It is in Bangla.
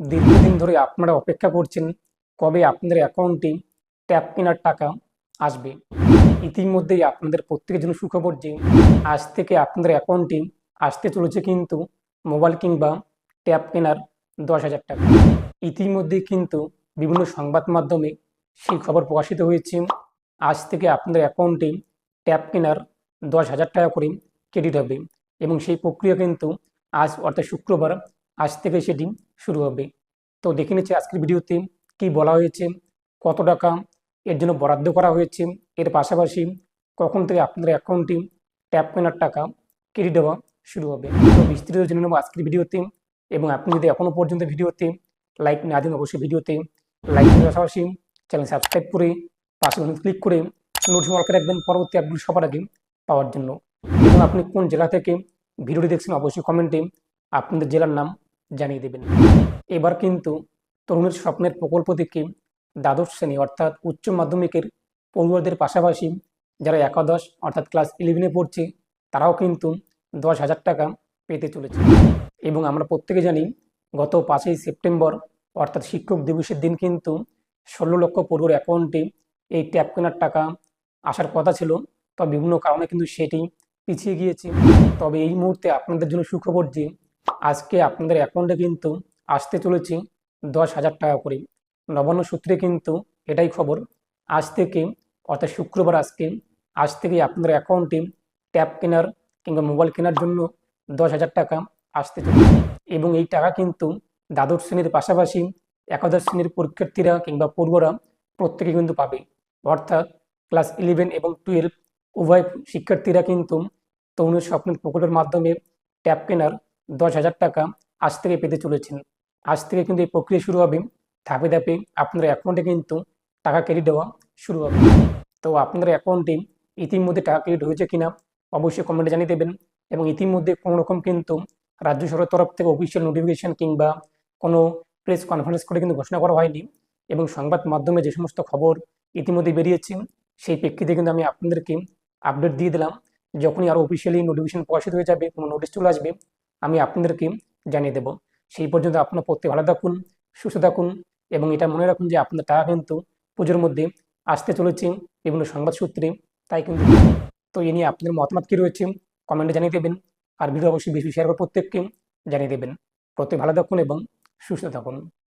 দীর্ঘদিন ধরে আপনারা অপেক্ষা করছেন কবে আপনাদের অ্যাকাউন্টে ট্যাপ কেনার টাকা আসবে। ইতিমধ্যেই আপনাদের প্রত্যেকের জন্য সুখবর যে আজ থেকে আপনাদের অ্যাকাউন্টে আসতে চলেছে কিন্তু মোবাইল কিংবা ট্যাপ কেনার দশ হাজার টাকা। ইতিমধ্যেই কিন্তু বিভিন্ন সংবাদ মাধ্যমে সেই খবর প্রকাশিত হয়েছে। আজ থেকে আপনাদের অ্যাকাউন্টে ট্যাপ কেনার দশ হাজার টাকা করে ক্রেডিট হবে এবং সেই প্রক্রিয়া কিন্তু আজ অর্থাৎ শুক্রবার আজ থেকে সেটি শুরু হবে। তো দেখে নিচ্ছি আজকের ভিডিওতে কি বলা হয়েছে, কত টাকা এর জন্য বরাদ্দ করা হয়েছে, এর পাশাপাশি কখন থেকে আপনাদের অ্যাকাউন্টে ট্যাপ কেনার টাকা ক্রেডিট দেওয়া শুরু হবে। তো বিস্তারিত জেনে নেব আজকের ভিডিওতে এবং আপনি যদি এখনও পর্যন্ত ভিডিওতে লাইক না দিন, অবশ্যই ভিডিওতে লাইক পাশাপাশি চ্যানেল সাবস্ক্রাইব করে পাশে ক্লিক করে নোটিফিকেশন অল করে রাখবেন পরবর্তী আপডেট সবার আগে পাওয়ার জন্য। এবং আপনি কোন জেলা থেকে ভিডিওটি দেখছেন, অবশ্যই কমেন্টে আপনাদের জেলার নাম জানিয়ে দেবেন। এবার কিন্তু তরুণের স্বপ্নের প্রকল্প থেকে দ্বাদশ শ্রেণি অর্থাৎ উচ্চ মাধ্যমিকের পড়ুয়াদের পাশাপাশি যারা একাদশ অর্থাৎ ক্লাস ইলেভেনে পড়ছে, তারাও কিন্তু দশ হাজার টাকা পেতে চলেছে। এবং আমরা প্রত্যেকে জানি গত পাঁচই সেপ্টেম্বর অর্থাৎ শিক্ষক দিবসের দিন কিন্তু ষোলো লক্ষ পড়ুয়ার অ্যাকাউন্টে এই ট্যাপ কেনার টাকা আসার কথা ছিল। তবে বিভিন্ন কারণে কিন্তু সেটি পিছিয়ে গিয়েছে। তবে এই মুহূর্তে আপনাদের জন্য সুখবর যে আজকে আপনাদের অ্যাকাউন্টে কিন্তু আসতে চলেছে দশ হাজার টাকা করে। নবান্ন সূত্রে কিন্তু এটাই খবর। আজ থেকে, অর্থাৎ শুক্রবার আজকে, আজ থেকে আপনাদের অ্যাকাউন্টে ট্যাব কেনার কিংবা মোবাইল কেনার জন্য দশ হাজার টাকা আসতে চলেছে। এবং এই টাকা কিন্তু দ্বাদশ শ্রেণির পাশাপাশি একাদশ শ্রেণির পরীক্ষার্থীরা কিংবা পড়ুয়ারা প্রত্যেকে কিন্তু পাবে। অর্থাৎ ক্লাস ইলেভেন এবং টুয়েলভ উভয় শিক্ষার্থীরা কিন্তু তরুণের স্বপ্নের প্রকল্পের মাধ্যমে ট্যাব কেনার দশ হাজার টাকা আজ থেকে পেতে চলেছেন। আজ থেকে কিন্তু এই প্রক্রিয়া শুরু হবে ধাপে ধাপে আপনার অ্যাকাউন্টে কিন্তু টাকা ক্রেডিট দেওয়া শুরু হবে। তো আপনাদের অ্যাকাউন্টে ইতিমধ্যে টাকা ক্রেডিট হয়েছে কিনা অবশ্যই কমেন্টে জানিয়ে দেবেন এবং ইতিমধ্যে কোনো রকম কিন্তু রাজ্য সরকারের তরফ থেকে অফিসিয়াল নোটিফিকেশন কিংবা কোনো প্রেস কনফারেন্স করে কিন্তু ঘোষণা করা হয়নি এবং সংবাদ মাধ্যমে যে সমস্ত খবর ইতিমধ্যে বেরিয়েছে সেই প্রেক্ষিতে কিন্তু আমি আপনাদেরকে আপডেট দিয়ে দিলাম। যখনই আরও অফিসিয়ালি নোটিফিকেশন প্রকাশিত হয়ে যাবে, কোনো নোটিশ চলে আসবে আমি আপনাদেরকে জানিয়ে দেব। সেই পর্যন্ত আপনার প্রত্যেক ভালো থাকুন, সুস্থ থাকুন এবং এটা মনে রাখুন যে আপনার টাকা কিন্তু পুজোর মধ্যে আসতে চলেছে বিভিন্ন সংবাদ সূত্রে। তাই কিন্তু তো এ নিয়ে আপনাদের মতামত কী রয়েছে কমেন্টে জানিয়ে দেবেন আর ভিডিও অবশ্যই বেশি শেয়ার করে প্রত্যেককে জানিয়ে দেবেন। প্রত্যেক ভালো থাকুন এবং সুস্থ থাকুন।